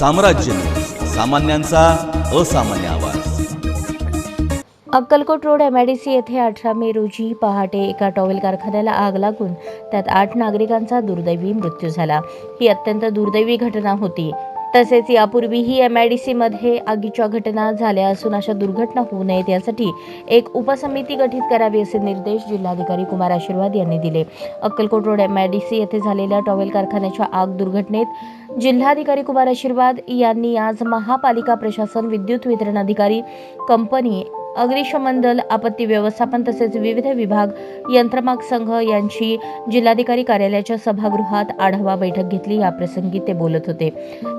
साम्राज्य सामान्यांचा असामान्य आवाज. अक्कलकोट रोड एमआयडीसी येथे अठरा मे रोजी पहाटे एका टॉवेल कारखान्याला आग लागून त्यात आठ नागरिकांचा दुर्दैवी मृत्यू झाला. ही अत्यंत दुर्दैवी घटना होती. तसेच यापूर्वीही डी सीमध्ये आगीच्या घटना झाल्या असून अशा दुर्घटना होऊ नयेत यासाठी एक उपसमिती गठीत करावी असे निर्देश जिल्हाधिकारी कुमार आशीर्वाद यांनी दिले. Akkalkot road M I D C येथे झालेल्या टॉवेल कारखान्याच्या आग दुर्घटनेत जिल्हाधिकारी कुमार आशीर्वाद यांनी आज महापालिका प्रशासन विद्युत वितरण अधिकारी कंपनी अग्निशमन दल आपत्ती व्यवस्थापन तसेच विविध विभाग यंत्रमाग संघ यांची जिल्हाधिकारी कार्यालयाच्या सभागृहात आढावा बैठक घेतली. याप्रसंगी ते बोलत होते.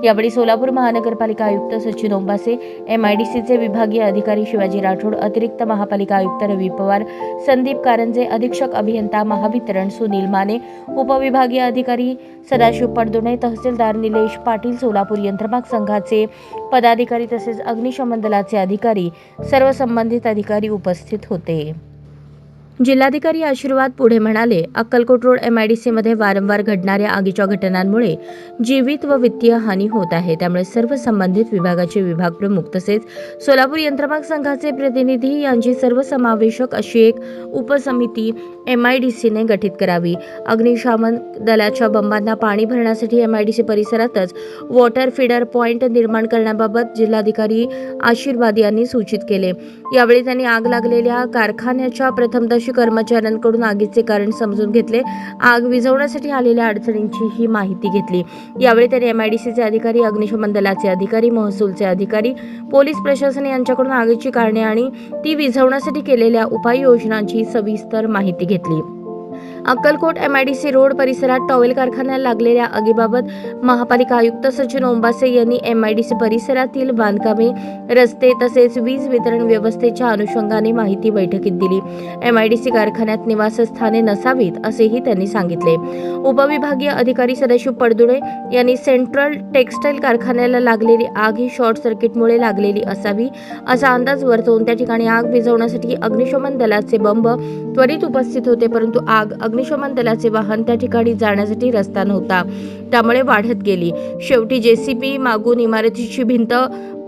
यावेळी सोलापूर महानगरपालिका आयुक्त सचिन ओंबासे एमआयडीसीचे विभागीय अधिकारी शिवाजी राठोड अतिरिक्त महापालिका आयुक्त रवी पवार संदीप कारंजे अधीक्षक अभियंता महावितरण सुनील माने उपविभागीय अधिकारी सदाशिव पडदुणे तहसीलदार निलेश पाटील सोलापूर यंत्रमाग संघाचे पदाधिकारी तसेच अग्निशमन दलाचे अधिकारी सर्व संबंधित अधिकारी उपस्थित होते. जिल्हाधिकारी आशीर्वाद पुढे म्हणाले अक्कलकोट रोड एमआयडीसीमध्ये वारंवार घडणाऱ्या आगीच्या घटनांमुळे जीवित व वित्तीय हानी होत आहे. त्यामुळे सर्व संबंधित विभागाचे विभाग प्रमुख तसेच सोलापूर यंत्रमाग संघाचे प्रतिनिधी यांची सर्वसमावेशक अशी एक उपसमिती एमआयडीसीने गठीत करावी. अग्निशामन दलाच्या बंबांना पाणी भरण्यासाठी एमआयडीसी परिसरातच वॉटर फीडर पॉईंट निर्माण करण्याबाबत जिल्हाधिकारी आशीर्वाद यांनी सूचित केले. यावेळी त्यांनी आग लागलेल्या कारखान्याच्या प्रथमदर्शी कर्मचाऱ्यांकडून आगीचे कारण समजून घेतले. आग विझवण्यासाठी आलेल्या अडचणींची ही माहिती घेतली. यावेळी त्यांनी एमआयडीसीचे अधिकारी अग्निशमन दलाचे अधिकारी महसूलचे अधिकारी पोलीस प्रशासन यांच्याकडून आगीची कारणे आणि ती विझवण्यासाठी केलेल्या उपाययोजनांची सविस्तर माहिती घेतली. अक्कलकोट एमआयडीसी रोड परिसरात टॉवेल कारखान्याला लागलेल्या आगीबाबत महापालिका आयुक्त सचिन ओंबासे यांनी एमआयडीसी परिसरातील बांधकामे रस्ते तसेच वीज वितरण व्यवस्थेच्या अनुषंगाने माहिती बैठकीत दिली. एमआयडीसी कारखान्यात निवासस्थाने नसावीत असेही त्यांनी सांगितले. उपविभागीय अधिकारी सदाशिव पडदुळे यांनी सेंट्रल टेक्सटाईल कारखान्याला लागलेली आग ही शॉर्ट सर्किटमुळे लागलेली असावी असा अंदाज वर्तवून त्या ठिकाणी आग विझवण्यासाठी अग्निशमन दलाचे बंब त्वरित उपस्थित होते परंतु आग अग्निशमन दलाचे वाहन त्या ठिकाणी जाण्यासाठी रस्ता नव्हता. त्यामुळे वाढत गेली. शेवटी जेसीबी मागून इमारतीची भिंत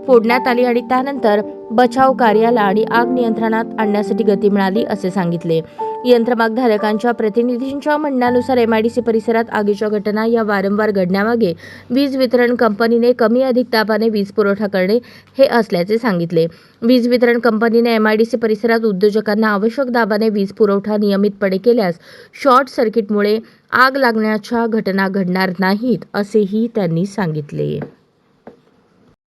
फोडण्यात आली आणि त्यानंतर बचाव कार्याला आणि आग नियंत्रणात आणण्यासाठी गती मिळाली असे सांगितले. यंत्रमागधारकांच्या प्रतिनिधींच्या म्हणण्यानुसार एमआयडीसी परिसरात आगीच्या घटना या वारंवार घडण्यामागे वीज वितरण कंपनीने कमी अधिक दाबाने वीज पुरवठा करणे हे असल्याचे सांगितले. वीज वितरण कंपनीने एमआयडीसी परिसरात उद्योजकांना आवश्यक दाबाने वीज पुरवठा नियमितपणे केल्यास शॉर्ट सर्किटमुळे आग लागण्याच्या घटना घडणार नाहीत असेही त्यांनी सांगितले.